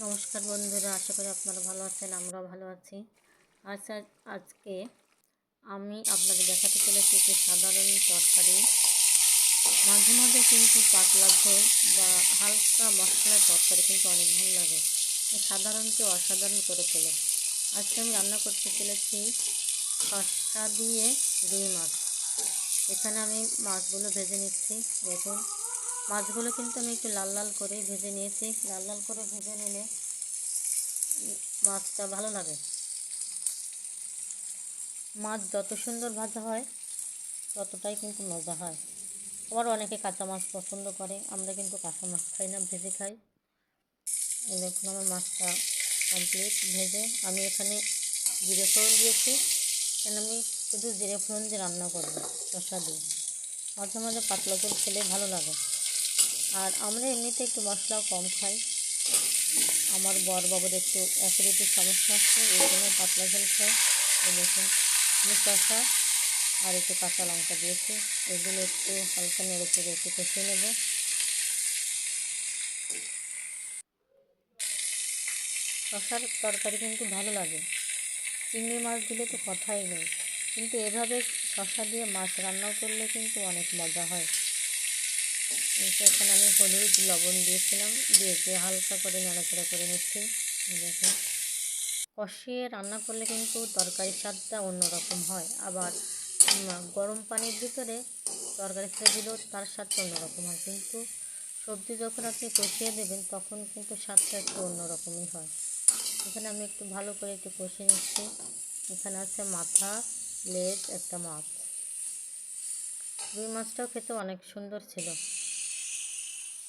নমস্কার বন্ধুরা, আশা করি আপনারা ভালো আছেন, আমরাও ভালো আছি। আজ- আজকে আমি আপনাদের দেখাতে চলেছি একটি সাধারণ তরকারি। মাঝে মাঝে কিন্তু পাতলা ঝোল বা হালকা মশলার তরকারি কিন্তু অনেক ভালো লাগে। সাধারণকে অসাধারণ করে তোলে। আজকে আমি রান্না করতে চলেছি শসা দিয়ে রুই মাছ। এখানে আমি মাছগুলো ভেজে নিচ্ছি। দেখুন মাছগুলো কিন্তু আমি একটু লাল লাল করে ভেজে নিয়েছি। লাল লাল করে ভেজে নিলে মাছটা ভালো লাগে। মাছ যত সুন্দর ভাজা হয়, ততটাই কিন্তু মজা হয়। আবার অনেকে কাঁচা মাছ পছন্দ করে, আমরা কিন্তু কাঁচা মাছ খাই না, ভেজে খাই। দেখুন আমার মাছটা কমপ্লিট ভেজে আমি এখানে জিরে ফোড়ন দিয়েছি। এখানে আমি শুধু জিরে ফোড়ন দিয়ে রান্না করব শসা দিয়ে। মাঝে মাঝে পাতলা করে খেলে ভালো লাগে। আর আমরা এমনিতে একটু মশলাও কম খাই। আমার বর বাবুর একটু অ্যাসিডিটির সমস্যা আছে এই জন্য পাতলা ঝোল খাই। দেখুন শসা আর একটু কাঁচা লঙ্কা দিয়েছি। এগুলো একটু হালকা নেড়ে চেড়ে একটু কষিয়ে নেব। শসার তরকারি কিন্তু ভালো লাগে। চিংড়ি মাছ দিলে তো কথাই নেই। কিন্তু এভাবে শসা দিয়ে মাছ রান্না করলে কিন্তু অনেক মজা হয়। এখানে আমি হলুদ লবণ দিয়েছিলাম, দিয়ে একটু হালকা করে নাড়াচাড়া করে নিচ্ছি। দেখুন কষিয়ে রান্না করলে কিন্তু তরকারির স্বাদটা অন্যরকম হয়। আবার গরম পানির ভিতরে তরকারি ছেড়ে দিলেও তার স্বাদটা অন্যরকম হয়। কিন্তু সবজি যখন আপনি কষিয়ে দেবেন, তখন কিন্তু স্বাদটা একটু অন্যরকমই হয়। এখানে আমি একটু ভালো করে একটু কষিয়ে নিচ্ছি। এখানে আছে মাথা, লেজ, একটা মাছ। রুই মাছটাও খেতে অনেক সুন্দর ছিল।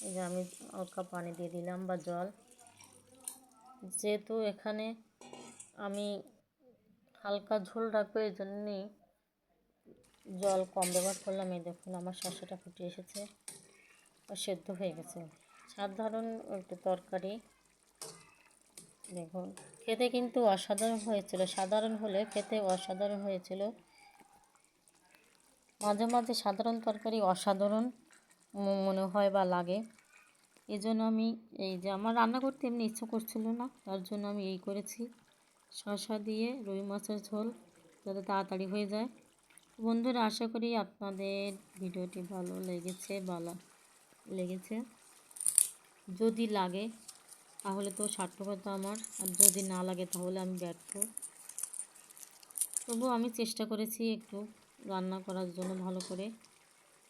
এই যে আমি হালকা পানি দিয়ে দিলাম বা জল। যেহেতু এখানে আমি হালকা ঝোল রাখব, এই জন্যই জল কম ব্যবহার করলাম। এই দেখুন, আমার শসাটা ফুটে এসেছে আর সেদ্ধ হয়ে গেছে। সাধারণ একটু তরকারি, দেখুন। খেতে কিন্তু অসাধারণ হয়েছিল। সাধারণ হলে খেতে অসাধারণ হয়েছিল। মাঝে মাঝে সাধারণ তরকারি অসাধারণ। মনে হয় বা লাগে। এই জন্য আমি এই যে আমার রান্না করতে এমনি ইচ্ছা করছিল না, তার জন্য আমি এই করেছি। শসা দিয়ে রুই মাছের ঝোল যাতে তাড়াতাড়ি হয়ে যায়। বন্ধুরা, আশা করি আপনাদের ভিডিওটি ভালো লেগেছে ভালো লেগেছে। যদি লাগে, তাহলে তো সার্থকতা আমার। আর যদি না লাগে, তাহলে আমি ব্যর্থ। তবু আমি চেষ্টা করেছি একটু রান্না করার জন্য ভালো করে।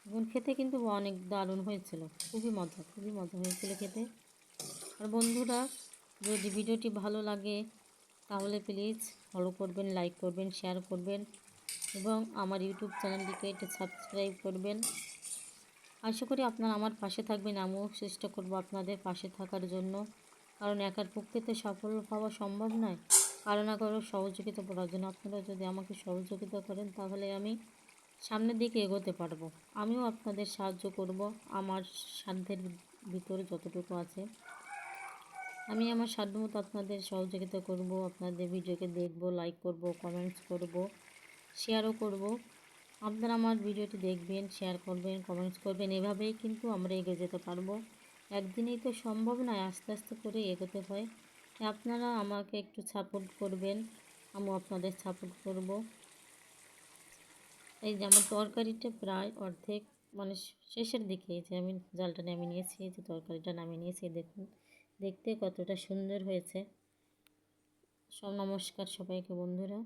এবং খেতে কিন্তু অনেক দারুণ হয়েছিল। খুবই মজা খুবই মজা হয়েছিল খেতে। আর বন্ধুরা, যদি ভিডিওটি ভালো লাগে, তাহলে প্লিজ ফলো করবেন লাইক করবেন শেয়ার করবেন এবং আমার ইউটিউব চ্যানেলটিকে একটু সাবস্ক্রাইব করবেন। আশা করি আপনারা আমার পাশে থাকবেন, আমিও চেষ্টা করব আপনাদের পাশে থাকার জন্য। কারণ একার পক্ষে তো সফল হওয়া সম্ভব নয়। কারও না কারও সহযোগিতা করার জন্য। আপনারা যদি আমাকে সহযোগিতা করেন, তাহলে আমি সামনের দিকে এগোতে পারব। আমিও আপনাদের সাহায্য করব আমার সাধ্যের ভিতরে যতটুকু আছে। আমি আমার সাধ্যমতো আপনাদের সহযোগিতা করব, আপনাদের ভিডিওকে দেখব লাইক করব কমেন্টস করব শেয়ারও করব। আপনারা আমার ভিডিওটি দেখবেন শেয়ার করবেন কমেন্টস করবেন, এভাবেই কিন্তু আমরা এগিয়ে যেতে পারব। একদিনেই তো সম্ভব নয় আস্তে আস্তে করে এগোতে হয়। আপনারা আমাকে একটু সাপোর্ট করবেন, আমিও আপনাদের সাপোর্ট করব। এই যে আমার তরকারিটা প্রায় অর্ধেক মানে শেষের দিকে এই যে আমি জালটা নামিয়ে নিয়েছি, এই যে তরকারিটা নামিয়ে নিয়েছি দেখুন, দেখতে কতটা সুন্দর হয়েছে। সব নমস্কার সবাইকে বন্ধুরা।